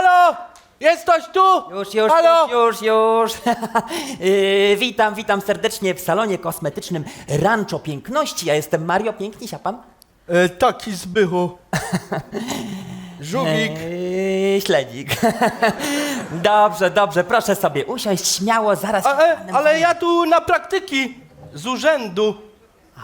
Halo! Jest ktoś tu? Już, już, Halo? już, już, już. Yy, witam, witam serdecznie w salonie kosmetycznym Rancho Piękności. Ja jestem Mario Piękniś, a pan? E, taki zbychu. Żółwik. Yy, śledzik. dobrze, dobrze, proszę sobie usiąść śmiało, zaraz... się A, z e, panem ale ja tu na praktyki. Z urzędu.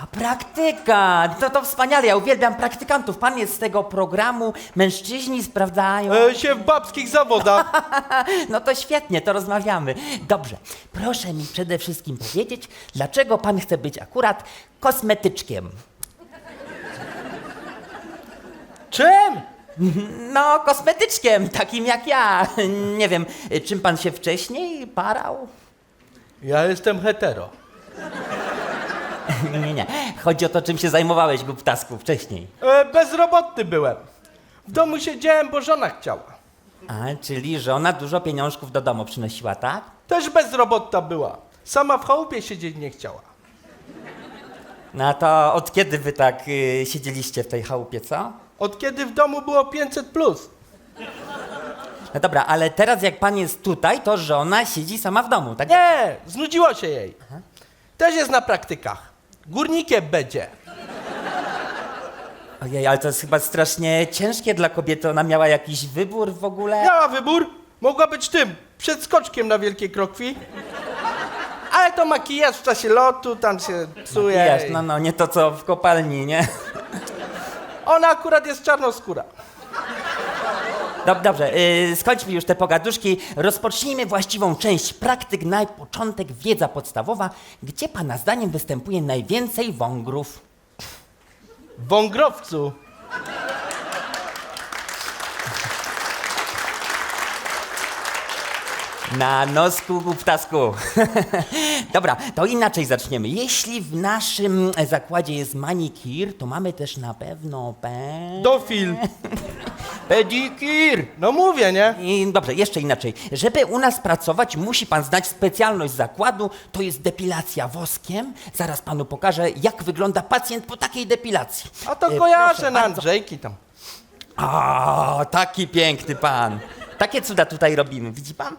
A praktyka, to to wspaniale, ja uwielbiam praktykantów. Pan jest z tego programu, mężczyźni sprawdzają... E, się w babskich zawodach. No to świetnie, to rozmawiamy. Dobrze, proszę mi przede wszystkim powiedzieć, dlaczego pan chce być akurat kosmetyczkiem? Czym? No, kosmetyczkiem, takim jak ja. Nie wiem, czym pan się wcześniej parał? Ja jestem hetero. Nie, nie, nie. Chodzi o to, czym się zajmowałeś, głuptasku, wcześniej. E, bezrobotny byłem. W domu siedziałem, bo żona chciała. A, czyli żona dużo pieniążków do domu przynosiła, tak? Też bezrobotna była. Sama w chałupie siedzieć nie chciała. No to od kiedy wy tak y, siedzieliście w tej chałupie, co? Od kiedy w domu było 500 plus. No dobra, ale teraz jak pan jest tutaj, to żona siedzi sama w domu, tak? Nie, znudziło się jej. Też jest na praktykach. Górnikiem będzie. Ojej, ale to jest chyba strasznie ciężkie dla kobiety. Ona miała jakiś wybór w ogóle? Miała wybór, mogła być tym, przedskoczkiem na Wielkiej Krokwi. Ale to makijaż w czasie lotu, tam się psuje. Wiesz, no, no, nie to co w kopalni, nie? Ona akurat jest czarnoskóra. Dob, dobrze, yy, skończmy już te pogaduszki. Rozpocznijmy właściwą część praktyk. Na początek wiedza podstawowa. Gdzie pana zdaniem występuje najwięcej wągrów? Wągrowcu. Na nosku, głuptasku. Dobra, to inaczej zaczniemy. Jeśli w naszym zakładzie jest manikir, to mamy też na pewno pe... Dofil. pedikir. No mówię, nie? I dobrze, jeszcze inaczej. Żeby u nas pracować, musi pan znać specjalność zakładu, to jest depilacja woskiem. Zaraz panu pokażę, jak wygląda pacjent po takiej depilacji. A to E, kojarzę proszę na bardzo. Andrzejki tam. A, taki piękny pan. Takie cuda tutaj robimy, widzi pan?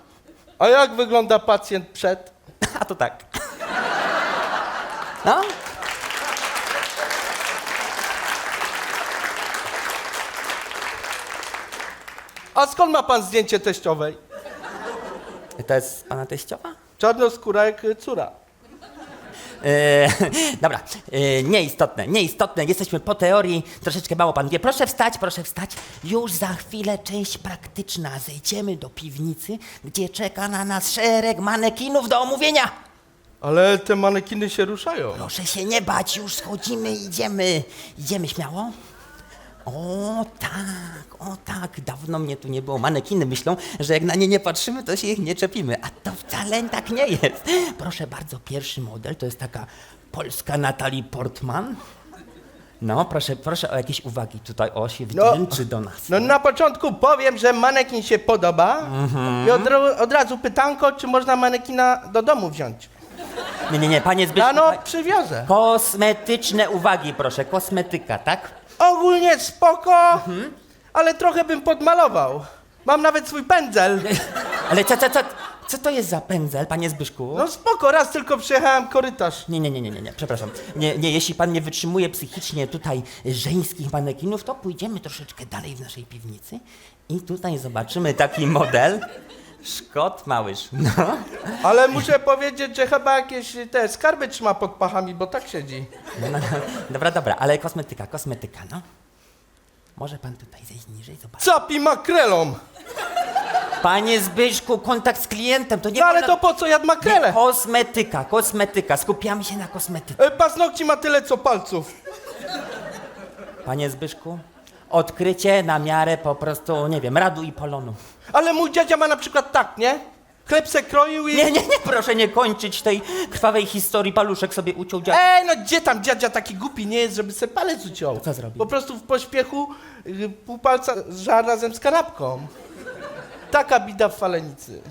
A jak wygląda pacjent przed? A to tak. No, A skąd ma pan zdjęcie teściowej? to jest pana teściowa? Czarnoskóra jak córa. E, dobra, e, nieistotne, nieistotne. Jesteśmy po teorii, troszeczkę mało pan wie. Proszę wstać, proszę wstać. Już za chwilę część praktyczna. Zejdziemy do piwnicy, gdzie czeka na nas szereg manekinów do omówienia. Ale te manekiny się ruszają. Proszę się nie bać, już schodzimy, idziemy. Idziemy śmiało. O tak, o tak, dawno mnie tu nie było. Manekiny myślą, że jak na nie nie patrzymy, to się ich nie czepimy. A to wcale tak nie jest. Proszę bardzo, pierwszy model to jest taka polska Natalie Portman. No, proszę, proszę o jakieś uwagi tutaj. O, się No. wdzięczy do nas. No na początku powiem, że manekin się podoba i od, ra- od razu pytanko, czy można manekina do domu wziąć. Nie, nie, nie, panie Zbyszku. Rano przywiozę. Kosmetyczne uwagi, proszę, kosmetyka, tak? Ogólnie spoko, ale trochę bym podmalował. Mam nawet swój pędzel. Ale co, co, co, co to jest za pędzel, panie Zbyszku? No spoko, raz tylko przejechałem korytarz. Nie, nie, nie, nie, nie, nie, przepraszam. Nie, nie, jeśli pan nie wytrzymuje psychicznie tutaj żeńskich manekinów, to pójdziemy troszeczkę dalej w naszej piwnicy i tutaj zobaczymy taki model. Szkot małyż. No. Ale muszę powiedzieć, że chyba jakieś te skarby trzyma pod pachami, bo tak siedzi. No, dobra, dobra, ale kosmetyka, kosmetyka, no. Może pan tutaj zejść niżej, zobacz. Capi makrelą. Panie Zbyszku, kontakt z klientem, to nie No ale wolno- to po co jadł Nie, makrele? kosmetyka, kosmetyka, skupiamy się na kosmetyce. E, Paznokci ma tyle co palców. Panie Zbyszku, odkrycie na miarę po prostu, nie wiem, radu i polonu. Ale mój dziadzia ma na przykład tak, nie? Chleb se kroił i... Nie, nie, nie, proszę nie kończyć tej krwawej historii. Paluszek sobie uciął dziad... Ej, no gdzie tam dziadzia taki głupi nie jest, żeby se palec uciął? co zrobił? Po prostu w pośpiechu y, pół palca żar razem z kanapką. Taka bida w falenicy.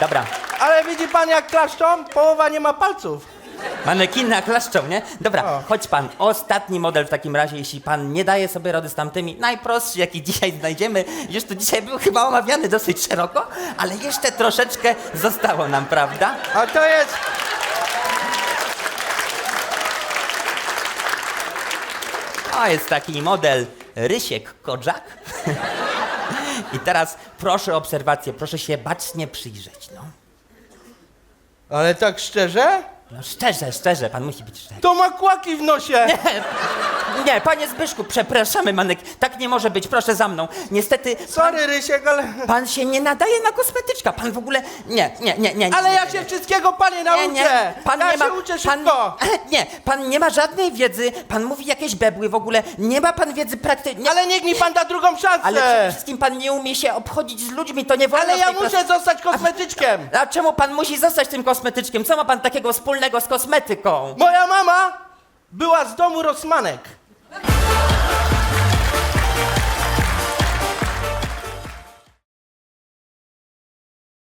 Dobra, Ale widzi pan jak klaszczą? Połowa nie ma palców. Manekiny klaszczą, nie? Dobra, O. chodź pan. Ostatni model w takim razie, jeśli pan nie daje sobie rady z tamtymi. Najprostszy, jaki dzisiaj znajdziemy. Już tu dzisiaj był chyba omawiany dosyć szeroko, ale jeszcze troszeczkę zostało nam, prawda? A to jest... To jest taki model Rysiek Kodżak. I teraz proszę obserwację, proszę się bacznie przyjrzeć, no. Ale tak szczerze? No szczerze, szczerze, pan musi być szczery. To ma kłaki w nosie. Nie, panie Zbyszku, przepraszamy, Manek, tak nie może być, proszę za mną. Niestety, Sorry, Rysiek, ale... pan się nie nadaje na kosmetyczka, pan w ogóle, nie, nie, nie, nie. Ale nie, ja nie, się nie. wszystkiego, panie, nauczę. Nie, nie, pan ja nie ma, się uczę pan, szybko. nie, pan nie ma żadnej wiedzy, pan mówi jakieś bebły w ogóle, nie ma pan wiedzy praktycznej. Ale niech mi pan da drugą szansę. Ale przede wszystkim pan nie umie się obchodzić z ludźmi, to nie wolno Ale w ja tej muszę zostać kosmetyczkiem. A czemu pan musi zostać tym kosmetyczkiem? Co ma pan takiego wspólnego z kosmetyką. Moja mama była z domu Rosmanek.